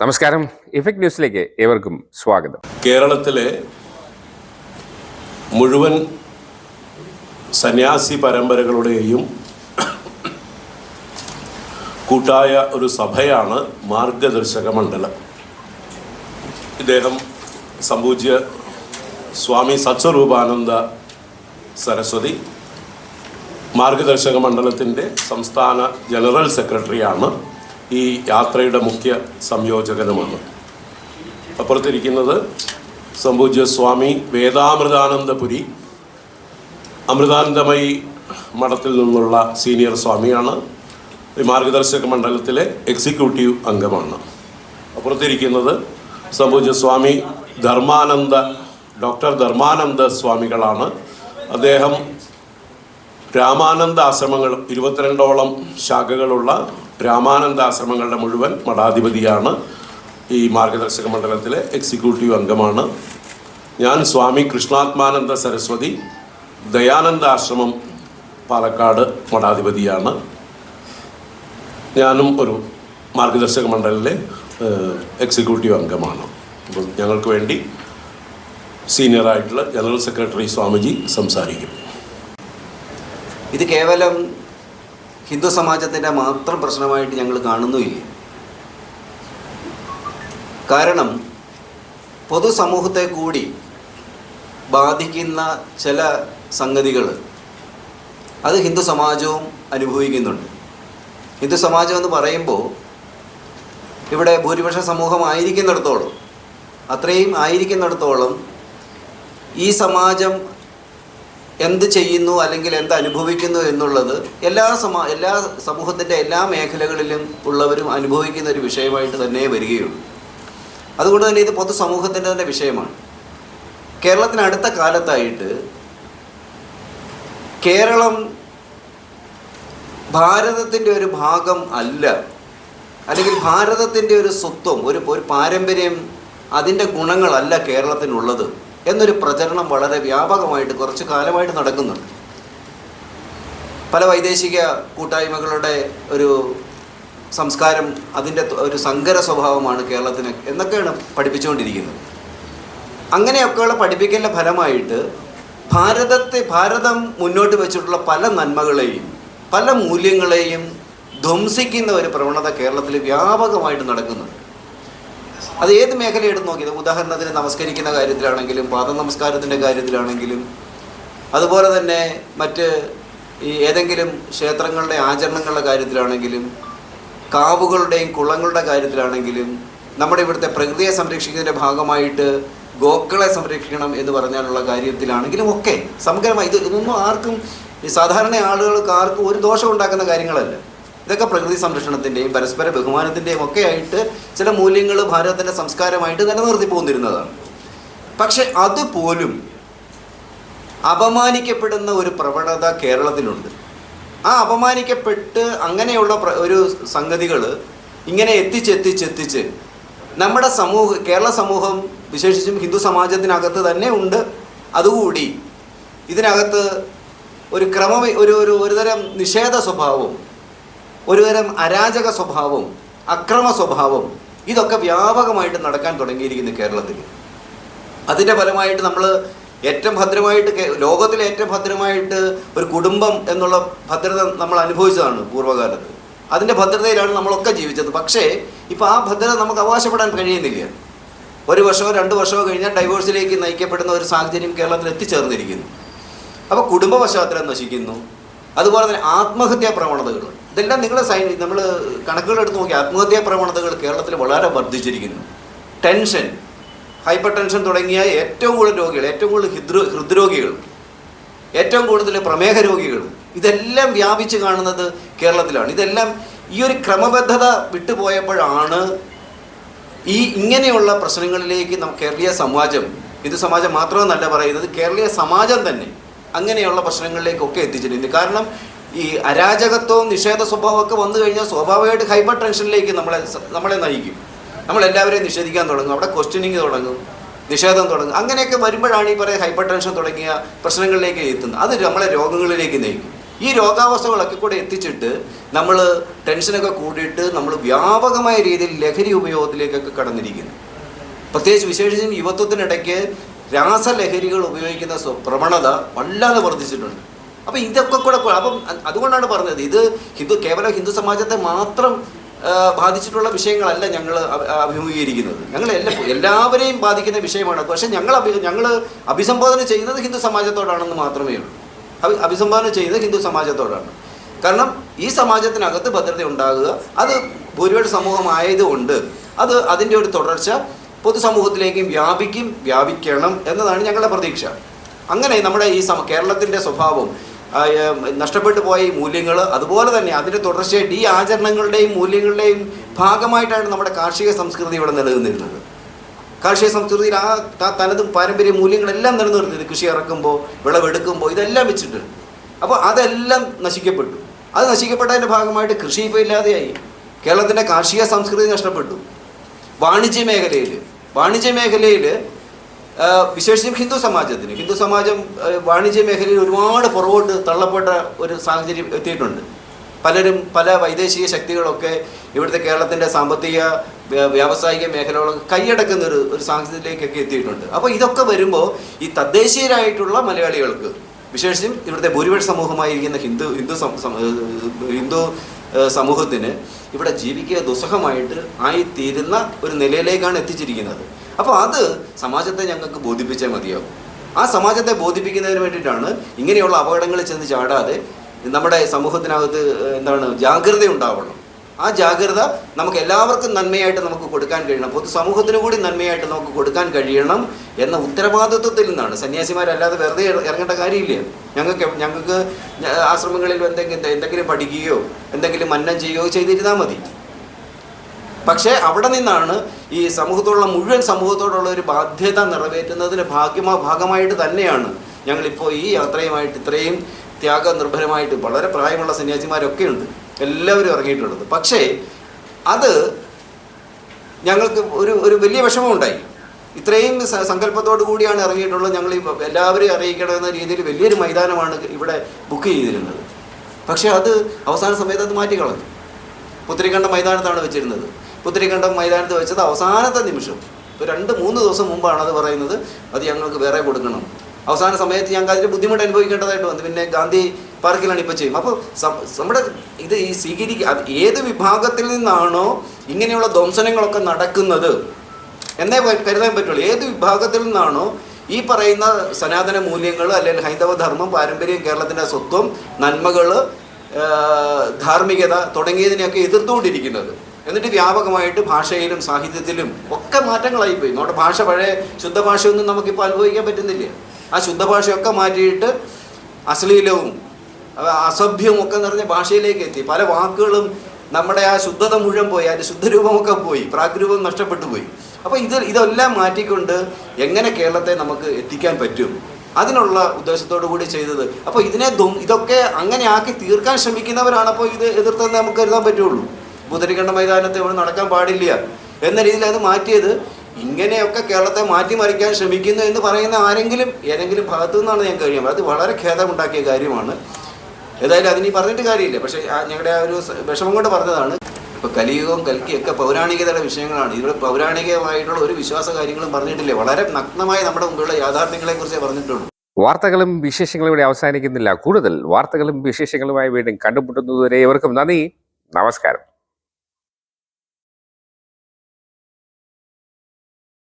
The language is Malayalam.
നമസ്കാരം. ഇഫക്ട് ന്യൂസിലേക്ക് ഏവർക്കും സ്വാഗതം. കേരളത്തിലെ മുഴുവൻ സന്യാസി പരമ്പരകളുടെയും കൂട്ടായ ഒരു സഭയാണ് മാർഗദർശക മണ്ഡലം. ഇദ്ദേഹം സംപൂജ്യ സ്വാമി സത്സ്വരൂപാനന്ദ സരസ്വതി മാർഗദർശക മണ്ഡലത്തിന്റെ സംസ്ഥാന ജനറൽ സെക്രട്ടറിയാണ്. ഈ യാത്രയുടെ മുഖ്യ സംയോജകനുമാണ് അപ്പുറത്തിരിക്കുന്നത് സംപൂജ്യ സ്വാമി വേദാമൃതാനന്ദപുരി. അമൃതാനന്ദമയി മഠത്തിൽ നിന്നുള്ള സീനിയർ സ്വാമിയാണ്. മാർഗദർശക മണ്ഡലത്തിലെ എക്സിക്യൂട്ടീവ് അംഗമാണ്. അപ്പുറത്തിരിക്കുന്നത് സംഭൂജ്യ സ്വാമി ധർമാനന്ദ ഡോക്ടർ ധർമാനന്ദ സ്വാമികളാണ്. അദ്ദേഹം രാമാനന്ദ ആശ്രമങ്ങൾ ഇരുപത്തിരണ്ടോളം ശാഖകളുള്ള രാമാനന്ദ ആശ്രമങ്ങളുടെ മുഴുവൻ മഠാധിപതിയാണ് ഈ മാർഗദർശക മണ്ഡലത്തിലെ എക്സിക്യൂട്ടീവ് അംഗമാണ്. ഞാൻ സ്വാമി കൃഷ്ണാത്മാനന്ദ സരസ്വതി ദയാനന്ദ ആശ്രമം പാലക്കാട് മഠാധിപതിയാണ്. ഞാനും ഒരു മാർഗദർശക മണ്ഡലിലെ എക്സിക്യൂട്ടീവ് അംഗമാണ്. അപ്പം ഞങ്ങൾക്ക് വേണ്ടി സീനിയറായിട്ടുള്ള ജനറൽ സെക്രട്ടറി സ്വാമിജി സംസാരിക്കും. ഇത് കേവലം ഹിന്ദു സമാജത്തിന്റെ മാത്രം പ്രശ്നമായിട്ട് ഞങ്ങൾ കാണുന്നുമില്ല. കാരണം പൊതുസമൂഹത്തെ കൂടി ബാധിക്കുന്ന ചില സംഗതികൾ അത് ഹിന്ദു സമാജവും അനുഭവിക്കുന്നുണ്ട്. ഹിന്ദു സമാജം എന്ന് പറയുമ്പോൾ ഇവിടെ ഭൂരിപക്ഷ സമൂഹം ആയിരിക്കുന്നിടത്തോളം അത്രയും ആയിരിക്കുന്നിടത്തോളം ഈ സമാജം എന്ത് ചെയ്യുന്നു അല്ലെങ്കിൽ എന്ത് അനുഭവിക്കുന്നു എന്നുള്ളത് എല്ലാ സമ എല്ലാ സമൂഹത്തിന്റെ എല്ലാ മേഖലകളിലും ഉള്ളവരും അനുഭവിക്കുന്ന ഒരു വിഷയമായിട്ട് തന്നെ വരികയുള്ളൂ. അതുകൊണ്ട് തന്നെ ഇത് പൊതുസമൂഹത്തിന്റെ തന്നെ വിഷയമാണ്. കേരളത്തിന് അടുത്ത കാലത്തായിട്ട് കേരളം ഭാരതത്തിന്റെ ഒരു ഭാഗം അല്ല. അല്ലെങ്കിൽ ഭാരതത്തിന്റെ ഒരു സ്വത്വം ഒരു ഒരു പാരമ്പര്യം അതിന്റെ ഗുണങ്ങളല്ല കേരളത്തിനുള്ളത്. എന്നൊരു പ്രചരണം വളരെ വ്യാപകമായിട്ട് കുറച്ച് കാലമായിട്ട് നടക്കുന്നുണ്ട്. പല വൈദേശിക കൂട്ടായ്മകളുടെ ഒരു സംസ്കാരം അതിന്റെ ഒരു സങ്കര സ്വഭാവമാണ് കേരളത്തിന് എന്നൊക്കെയാണ് പഠിപ്പിച്ചുകൊണ്ടിരിക്കുന്നത്. അങ്ങനെയൊക്കെയുള്ള പഠിപ്പിക്കലിന്റെ ഫലമായിട്ട് ഭാരതത്തെ ഭാരതം മുന്നോട്ട് വെച്ചിട്ടുള്ള പല നന്മകളെയും പല മൂല്യങ്ങളെയും ധ്വംസിക്കുന്ന ഒരു പ്രവണത കേരളത്തിൽ വ്യാപകമായിട്ട് നടക്കുന്നുണ്ട്. അത് ഏത് മേഖല എടുത്ത് നോക്കിയത്? ഉദാഹരണത്തിന് നമസ്കരിക്കുന്ന കാര്യത്തിലാണെങ്കിലും പാദ നമസ്കാരത്തിന്റെ കാര്യത്തിലാണെങ്കിലും അതുപോലെ തന്നെ മറ്റ് ഈ ഏതെങ്കിലും ക്ഷേത്രങ്ങളുടെ ആചരണങ്ങളുടെ കാര്യത്തിലാണെങ്കിലും കാവുകളുടെയും കുളങ്ങളുടെ കാര്യത്തിലാണെങ്കിലും നമ്മുടെ ഇവിടുത്തെ പ്രകൃതിയെ സംരക്ഷിക്കുന്നതിന്റെ ഭാഗമായിട്ട് ഗോക്കളെ സംരക്ഷിക്കണം എന്ന് പറഞ്ഞാലുള്ള കാര്യത്തിലാണെങ്കിലും ഒക്കെ സമഗ്രമായി. ഇത് ഇതൊന്നും ആർക്കും ഈ സാധാരണ ആളുകൾക്ക് ആർക്കും ഒരു ദോഷം ഉണ്ടാക്കുന്ന കാര്യങ്ങളല്ല. ഇതൊക്കെ പ്രകൃതി സംരക്ഷണത്തിന്റെയും പരസ്പര ബഹുമാനത്തിന്റെയും ഒക്കെ ആയിട്ട് ചില മൂല്യങ്ങൾ ഭാരതത്തിന്റെ സംസ്കാരമായിട്ട് നിലനിർത്തി പോന്നിരുന്നതാണ്. പക്ഷെ അതുപോലും അപമാനിക്കപ്പെടുന്ന ഒരു പ്രവണത കേരളത്തിലുണ്ട്. ആ അപമാനിക്കപ്പെട്ട് അങ്ങനെയുള്ള ഒരു സംഗതികൾ ഇങ്ങനെ എത്തിച്ചെത്തിച്ചെത്തിച്ച് നമ്മുടെ സമൂഹ കേരള സമൂഹം വിശേഷിച്ചും ഹിന്ദു സമാജത്തിനകത്ത് തന്നെ ഉണ്ട്. അതുകൂടി ഇതിനകത്ത് ഒരു ക്രമ ഒരു ഒരു ഒരുതരം നിഷേധ സ്വഭാവം ഒരുതരം അരാജക സ്വഭാവവും അക്രമ സ്വഭാവവും ഇതൊക്കെ വ്യാപകമായിട്ട് നടക്കാൻ തുടങ്ങിയിരിക്കുന്നു കേരളത്തിൽ. അതിന്റെ ഫലമായിട്ട് നമ്മൾ ഏറ്റവും ഭദ്രമായിട്ട് ലോകത്തിലെ ഏറ്റവും ഭദ്രമായിട്ട് ഒരു കുടുംബം എന്നുള്ള ഭദ്രത നമ്മൾ അനുഭവിച്ചതാണ് പൂർവകാലത്ത്. അതിന്റെ ഭദ്രതയിലാണ് നമ്മളൊക്കെ ജീവിച്ചത്. പക്ഷേ ഇപ്പോൾ ആ ഭദ്രത നമുക്ക് അവകാശപ്പെടാൻ കഴിയുന്നില്ല. ഒരു വർഷമോ രണ്ട് വർഷമോ കഴിഞ്ഞാൽ ഡൈവോഴ്സിലേക്ക് നയിക്കപ്പെടുന്ന ഒരു സാഹചര്യം കേരളത്തിൽ എത്തിച്ചേർന്നിരിക്കുന്നു. അപ്പോൾ കുടുംബ പശ്ചാത്തലം നശിക്കുന്നു. അതുപോലെ തന്നെ ആത്മഹത്യാ പ്രവണതകൾ. ഇതെല്ലാം നിങ്ങൾ സൈൻ നമ്മൾ കണക്കുകൾ എടുത്ത് നോക്കി ആത്മഹത്യാ പ്രവണതകൾ കേരളത്തിൽ വളരെ വർദ്ധിച്ചിരിക്കുന്നു. ടെൻഷൻ ഹൈപ്പർ ടെൻഷൻ തുടങ്ങിയ ഏറ്റവും കൂടുതൽ രോഗികൾ ഏറ്റവും കൂടുതൽ ഹൃദ്രോ ഹൃദ്രോഗികൾ ഏറ്റവും കൂടുതൽ പ്രമേഹ രോഗികൾ ഇതെല്ലാം വ്യാപിച്ച് കാണുന്നത് കേരളത്തിലാണ്. ഇതെല്ലാം ഈ ഒരു ക്രമബദ്ധത വിട്ടുപോയപ്പോഴാണ് ഈ ഇങ്ങനെയുള്ള പ്രശ്നങ്ങളിലേക്ക് നമുക്ക് കേരളീയ സമാജം ഹിന്ദു സമാജം മാത്രമെന്നല്ല പറയുന്നത് കേരളീയ സമാജം തന്നെ അങ്ങനെയുള്ള പ്രശ്നങ്ങളിലേക്കൊക്കെ എത്തിച്ചിട്ടുണ്ട്. കാരണം ഈ അരാജകത്വവും നിഷേധ സ്വഭാവമൊക്കെ വന്നു കഴിഞ്ഞാൽ സ്വാഭാവികമായിട്ട് ഹൈപ്പർ ടെൻഷനിലേക്ക് നമ്മളെ നമ്മളെ നയിക്കും. നമ്മളെല്ലാവരെയും നിഷേധിക്കാൻ തുടങ്ങും. അവിടെ ക്വസ്റ്റ്യനിങ് തുടങ്ങും. നിഷേധം തുടങ്ങും. അങ്ങനെയൊക്കെ വരുമ്പോഴാണ് ഈ പറയുന്ന ഹൈപ്പർ ടെൻഷൻ തുടങ്ങിയ പ്രശ്നങ്ങളിലേക്ക് എത്തുന്നത്. അത് നമ്മളെ രോഗങ്ങളിലേക്ക് നയിക്കും. ഈ രോഗാവസ്ഥകളൊക്കെ കൂടെ എത്തിച്ചിട്ട് നമ്മൾ ടെൻഷനൊക്കെ കൂടിയിട്ട് നമ്മൾ വ്യാപകമായ രീതിയിൽ ലഹരി ഉപയോഗത്തിലേക്കൊക്കെ കടന്നിരിക്കുന്നു. പ്രത്യേകിച്ച് വിശേഷിച്ചും യുവത്വത്തിനിടയ്ക്ക് രാസലഹരികൾ ഉപയോഗിക്കുന്ന പ്രവണത വല്ലാതെ വർദ്ധിച്ചിട്ടുണ്ട്. അപ്പം ഇതൊക്കെ കൂടെ അപ്പം അതുകൊണ്ടാണ് പറഞ്ഞത്. ഇത് ഹിന്ദു കേവലം ഹിന്ദു സമാജത്തെ മാത്രം ബാധിച്ചിട്ടുള്ള വിഷയങ്ങളല്ല ഞങ്ങൾ അഭിമുഖീകരിക്കുന്നത്. ഞങ്ങൾ എല്ലാ എല്ലാവരെയും ബാധിക്കുന്ന വിഷയമാണ് പക്ഷെ ഞങ്ങൾ അഭി ഞങ്ങൾ അഭിസംബോധന ചെയ്യുന്നത് ഹിന്ദു സമാജത്തോടാണെന്ന് മാത്രമേ ഉള്ളൂ. അഭി അഭിസംബോധന ചെയ്യുന്നത് ഹിന്ദു സമാജത്തോടാണ്. കാരണം ഈ സമാജത്തിനകത്ത് ഭദ്രത ഉണ്ടാകുക അത് ഭൂരിപക്ഷ സമൂഹമായതുകൊണ്ട് അത് അതിന്റെ ഒരു തുടർച്ച പൊതുസമൂഹത്തിലേക്കും വ്യാപിക്കും വ്യാപിക്കണം എന്നതാണ് ഞങ്ങളുടെ പ്രതീക്ഷ. അങ്ങനെ നമ്മുടെ ഈ സമ കേരളത്തിന്റെ സ്വഭാവം നഷ്ടപ്പെട്ടു പോയ ഈ മൂല്യങ്ങൾ അതുപോലെ തന്നെ അതിന്റെ തുടർച്ചയായിട്ട് ഈ ആചരണങ്ങളുടെയും മൂല്യങ്ങളുടെയും ഭാഗമായിട്ടാണ് നമ്മുടെ കാർഷിക സംസ്കൃതി ഇവിടെ നിലനിന്നിരുന്നത്. കാർഷിക സംസ്കൃതിയിൽ ആ തനത് പാരമ്പര്യ മൂല്യങ്ങളെല്ലാം നിലനിർത്തിയത് കൃഷി ഇറക്കുമ്പോൾ വിളവെടുക്കുമ്പോൾ ഇതെല്ലാം വെച്ചിട്ട്. അപ്പോൾ അതെല്ലാം നശിക്കപ്പെട്ടു. അത് നശിക്കപ്പെട്ടതിന്റെ ഭാഗമായിട്ട് കൃഷി ഇപ്പോൾ ഇല്ലാതെയായി. കേരളത്തിന്റെ കാർഷിക സംസ്കൃതി നഷ്ടപ്പെട്ടു. വാണിജ്യ മേഖലയിൽ വാണിജ്യ മേഖലയിൽ വിശേഷിച്ചും ഹിന്ദു സമാജത്തിന്. ഹിന്ദു സമാജം വാണിജ്യ മേഖലയിൽ ഒരുപാട് പുറകോട്ട് തള്ളപ്പെട്ട ഒരു സാഹചര്യം എത്തിയിട്ടുണ്ട്. പലരും പല വൈദേശിക ശക്തികളൊക്കെ ഇവിടുത്തെ കേരളത്തിന്റെ സാമ്പത്തിക വ്യാവസായിക മേഖലകളൊക്കെ കൈയടക്കുന്ന ഒരു ഒരു സാഹചര്യത്തിലേക്കൊക്കെ എത്തിയിട്ടുണ്ട്. അപ്പോൾ ഇതൊക്കെ വരുമ്പോൾ ഈ തദ്ദേശീയരായിട്ടുള്ള മലയാളികൾക്ക് വിശേഷിച്ചും ഇവിടുത്തെ ഭൂരിപക്ഷ സമൂഹമായിരിക്കുന്ന ഹിന്ദു ഹിന്ദു ഹിന്ദു സമൂഹത്തിന് ഇവിടെ ജീവിക്കുക ദുസ്സഹമായിട്ട് ആയിത്തീരുന്ന ഒരു നിലയിലേക്കാണ് എത്തിച്ചിരിക്കുന്നത്. അപ്പോൾ അത് സമാജത്തെ ഞങ്ങൾക്ക് ബോധിപ്പിച്ചേ മതിയാവും. ആ സമാജത്തെ ബോധിപ്പിക്കുന്നതിന് വേണ്ടിയിട്ടാണ് ഇങ്ങനെയുള്ള അപകടങ്ങളിൽ ചെന്ന് ചാടാതെ നമ്മുടെ സമൂഹത്തിനകത്ത് എന്താണ് ജാഗ്രത ഉണ്ടാവണം. ആ ജാഗ്രത നമുക്ക് എല്ലാവർക്കും നന്മയായിട്ട് നമുക്ക് കൊടുക്കാൻ കഴിയണം. പൊതുസമൂഹത്തിന് കൂടി നന്മയായിട്ട് നമുക്ക് കൊടുക്കാൻ കഴിയണം എന്ന ഉത്തരവാദിത്വത്തിൽ നിന്നാണ്. സന്യാസിമാരല്ലാതെ വെറുതെ ഇറങ്ങേണ്ട കാര്യമില്ല. ഞങ്ങൾക്ക് ഞങ്ങൾക്ക് ആശ്രമങ്ങളിൽ എന്തെങ്കിലും എന്തെങ്കിലും പഠിക്കുകയോ എന്തെങ്കിലും മന്നം ചെയ്യുകയോ ചെയ്തിരുന്നാൽ മതി. പക്ഷേ അവിടെ നിന്നാണ് ഈ സമൂഹത്തോടുള്ള മുഴുവൻ സമൂഹത്തോടുള്ള ഒരു ബാധ്യത നിറവേറ്റുന്നതിന് ഭാഗ്യമാ ഭാഗമായിട്ട് തന്നെയാണ് ഞങ്ങളിപ്പോൾ ഈ യാത്രയുമായിട്ട് ഇത്രയും ത്യാഗ നിർഭരമായിട്ട് വളരെ പ്രായമുള്ള സന്യാസിമാരൊക്കെ ഉണ്ട് എല്ലാവരും ഇറങ്ങിയിട്ടുള്ളത്. പക്ഷേ അത് ഞങ്ങൾക്ക് ഒരു ഒരു വലിയ വിഷമമുണ്ടായി. ഇത്രയും സങ്കല്പത്തോടു കൂടിയാണ് ഇറങ്ങിയിട്ടുള്ളത്. ഞങ്ങൾ എല്ലാവരെയും അറിയിക്കണമെന്ന രീതിയിൽ വലിയൊരു മൈതാനമാണ് ഇവിടെ ബുക്ക് ചെയ്തിരുന്നത്. പക്ഷേ അത് അവസാന സമയത്ത് അത് മാറ്റിക്കളഞ്ഞു. പുത്തിരിക്കണ്ട മൈതാനത്താണ് വെച്ചിരുന്നത്. പുത്തിരിക്കണ്ടം മൈതാനത്ത് വെച്ചത് അവസാനത്തെ നിമിഷം. ഒരു രണ്ട് മൂന്ന് ദിവസം മുമ്പാണ് അത് പറയുന്നത്. അത് ഞങ്ങൾക്ക് വേറെ കൊടുക്കണം. അവസാന സമയത്ത് ഞങ്ങൾക്ക് അതിന്റെ ബുദ്ധിമുട്ട് അനുഭവിക്കേണ്ടതായിട്ട് വന്നു. പിന്നെ ഗാന്ധി പാർക്കിലാണ് ഇപ്പോൾ ചെയ്യും അപ്പോൾ നമ്മുടെ ഇത് ഈ സ്വീകരിക്കുക ഏത് വിഭാഗത്തിൽ നിന്നാണോ ഇങ്ങനെയുള്ള ധ്വംസനങ്ങളൊക്കെ നടക്കുന്നത് എന്നേ കരുതാൻ പറ്റുള്ളൂ. ഏത് വിഭാഗത്തിൽ നിന്നാണോ ഈ പറയുന്ന സനാതന മൂല്യങ്ങൾ അല്ലെങ്കിൽ ഹൈന്ദവ ധർമ്മം പാരമ്പര്യം കേരളത്തിന്റെ സ്വത്വം നന്മകൾ ധാർമ്മികത തുടങ്ങിയതിനെയൊക്കെ എതിർത്തുകൊണ്ടിരിക്കുന്നത്. എന്നിട്ട് വ്യാപകമായിട്ട് ഭാഷയിലും സാഹിത്യത്തിലും ഒക്കെ മാറ്റങ്ങളായിപ്പോയി. നമ്മുടെ ഭാഷ പഴയ ശുദ്ധഭാഷയൊന്നും നമുക്കിപ്പോൾ അനുഭവിക്കാൻ പറ്റുന്നില്ല. ആ ശുദ്ധഭാഷയൊക്കെ മാറ്റിയിട്ട് അശ്ലീലവും അസഭ്യവും ഒക്കെ നിറഞ്ഞ ഭാഷയിലേക്ക് എത്തി. പല വാക്കുകളും നമ്മുടെ ആ ശുദ്ധത മുഴുവൻ പോയി അതിന്റെ ശുദ്ധരൂപമൊക്കെ പോയി പ്രാഗ്രൂപം നഷ്ടപ്പെട്ടു പോയി. അപ്പോൾ ഇത് ഇതെല്ലാം മാറ്റിക്കൊണ്ട് എങ്ങനെ കേരളത്തെ നമുക്ക് എത്തിക്കാൻ പറ്റും? അതിനുള്ള ഉദ്ദേശത്തോടു കൂടി ചെയ്തത്. അപ്പോൾ ഇതിനെ ഇതൊക്കെ അങ്ങനെ ആക്കി തീർക്കാൻ ശ്രമിക്കുന്നവരാണ് അപ്പോൾ ഇത് എതിർത്തെന്ന് നമുക്ക് കരുതാൻ പറ്റുള്ളൂ. പുതരിക്കണ്ട മൈതാനത്ത് ഇവിടെ നടക്കാൻ പാടില്ല എന്ന രീതിയിൽ അത് മാറ്റിയത് ഇങ്ങനെയൊക്കെ കേരളത്തെ മാറ്റിമറിക്കാൻ ശ്രമിക്കുന്നു എന്ന് പറയുന്ന ആരെങ്കിലും ഏതെങ്കിലും ഭാഗത്തു നിന്നാണ് ഞാൻ കഴിയുമ്പോൾ അത് വളരെ ഖേദമുണ്ടാക്കിയ കാര്യമാണ്. ഏതായാലും അതിനി പറഞ്ഞിട്ട് കാര്യമില്ല. പക്ഷേ ഞങ്ങളുടെ ആ ഒരു വിഷമം കൊണ്ട് പറഞ്ഞതാണ്. ഇപ്പോൾ കലിയുഗവും കൽക്കിയൊക്കെ പൗരാണികതയുടെ വിഷയങ്ങളാണ്. ഇവിടെ പൗരാണികമായിട്ടുള്ള ഒരു വിശ്വാസ കാര്യങ്ങളും പറഞ്ഞിട്ടില്ല. വളരെ നഗ്നമായി നമ്മുടെ മുമ്പിലുള്ള യാഥാർത്ഥ്യങ്ങളെക്കുറിച്ചേ പറഞ്ഞിട്ടുള്ളൂ. വാർത്തകളും വിശേഷങ്ങളും ഇവിടെ അവസാനിക്കുന്നില്ല. കൂടുതൽ വാർത്തകളും വിശേഷങ്ങളുമായി വീണ്ടും കണ്ടുമുട്ടുന്നതുവരെ ഇവർക്കും നന്ദി. നമസ്കാരം.